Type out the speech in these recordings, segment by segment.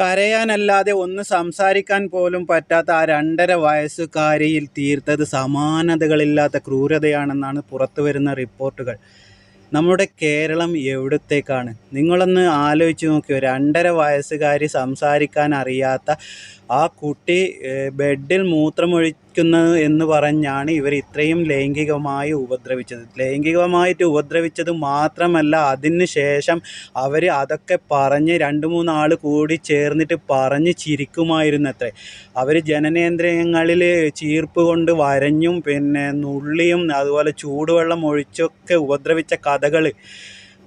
കരയാനല്ലാതെ ഒന്ന് സംസാരിക്കാൻ പോലും പറ്റാത്ത ആ രണ്ടര വയസ്സുകാരിയിൽ തീർത്തത് സമാനതകളില്ലാത്ത ക്രൂരതയാണെന്നാണ് പുറത്തു വരുന്ന റിപ്പോർട്ടുകൾ. നമ്മുടെ കേരളം എവിടത്തേക്കാണ്? നിങ്ങളൊന്ന് ആലോചിച്ച് നോക്കിയോ? രണ്ടര വയസ്സുകാരി സംസാരിക്കാൻ അറിയാത്ത ആ കുട്ടി ബെഡിൽ ബെഡിൽ മൂത്രമൊഴിക്കുന്നത് എന്ന് പറഞ്ഞാണ് ഇവർ ഇത്രയും ലൈംഗികമായി ഉപദ്രവിച്ചത്. ലൈംഗികമായിട്ട് ഉപദ്രവിച്ചത് മാത്രമല്ല അതിന് ശേഷം അവർ അതൊക്കെ പറഞ്ഞ് രണ്ട് മൂന്നാൾ കൂടി ചേർന്നിട്ട് പറഞ്ഞ് ചിരിക്കുമായിരുന്നു അത്രേ അവർ ജനനേന്ദ്രിയങ്ങളിൽ ചീർപ്പ് കൊണ്ട് വരഞ്ഞും പിന്നെ നുള്ളിയും അതുപോലെ ചൂടുവെള്ളം ഒഴിച്ചൊക്കെ ഉപദ്രവിച്ച കഥകൾ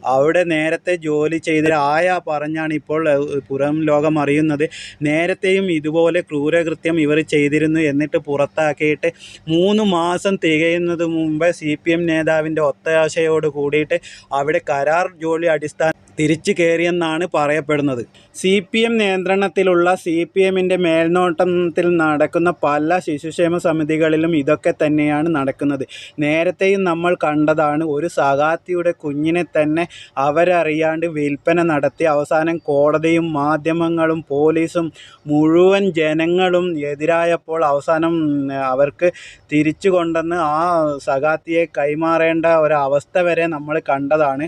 അവിടെ നേരത്തെ ജോലി ചെയ്ത ആയ പറഞ്ഞാണ് ഇപ്പോൾ പുറം ലോകം അറിയുന്നത്. നേരത്തെയും ഇതുപോലെ ക്രൂരകൃത്യം ഇവർ ചെയ്തിരുന്നു എന്നിട്ട് പുറത്താക്കിയിട്ട് മൂന്ന് മാസം തികയുന്നത് മുമ്പ് സി പി എം നേതാവിന്റെ ഒത്താശയോട് കൂടിയിട്ട് അവിടെ കരാർ ജോലി അടിസ്ഥാന തിരിച്ചു കയറിയെന്നാണ് പറയപ്പെടുന്നത്. സി പി എം നിയന്ത്രണത്തിലുള്ള സി പി എമ്മിന്റെ മേൽനോട്ടത്തിൽ നടക്കുന്ന പല ശിശുക്ഷേമ സമിതികളിലും ഇതൊക്കെ തന്നെയാണ് നടക്കുന്നത്. നേരത്തെയും നമ്മൾ കണ്ടതാണ് ഒരു സഹാത്തിയുടെ കുഞ്ഞിനെ തന്നെ അവരറിയാണ്ട് വിൽപ്പന നടത്തി അവസാനം കോടതിയും മാധ്യമങ്ങളും പോലീസും മുഴുവൻ ജനങ്ങളും എതിരായപ്പോൾ അവസാനം അവർക്ക് തിരിച്ചു കൊണ്ടുവന്ന് ആ സഹാത്തിയെ കൈമാറേണ്ട ഒരവസ്ഥ വരെ നമ്മൾ കണ്ടതാണ്.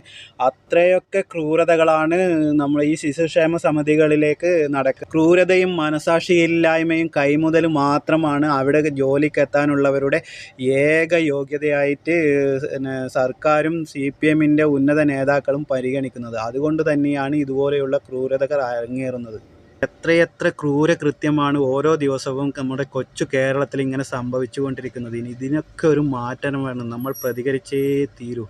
അത്രയൊക്കെ ക്രൂരതകളാണ് നമ്മൾ ഈ ശിശുക്ഷേമ സമിതികളിലേക്ക് നടക്കുക ക്രൂരതയും മനസാക്ഷിയില്ലായ്മയും കൈമുതൽ മാത്രമാണ് അവിടെ ജോലിക്കെത്താനുള്ളവരുടെ ഏക യോഗ്യതയായിട്ട് സർക്കാരും സി പി എമ്മിന്റെ ഉന്നത നേതാക്കളും പരിഗണിക്കുന്നത്. അതുകൊണ്ട് തന്നെയാണ് ഇതുപോലെയുള്ള ക്രൂരതകൾ അരങ്ങേറുന്നത്. എത്രയെത്ര ക്രൂര കൃത്യമാണ് ഓരോ ദിവസവും നമ്മുടെ കൊച്ചു കേരളത്തിൽ ഇങ്ങനെ സംഭവിച്ചുകൊണ്ടിരിക്കുന്നത്. ഇതിനൊക്കെ ഒരു മാറ്റം വേണം. നമ്മൾ പ്രതികരിച്ചേ തീരൂ.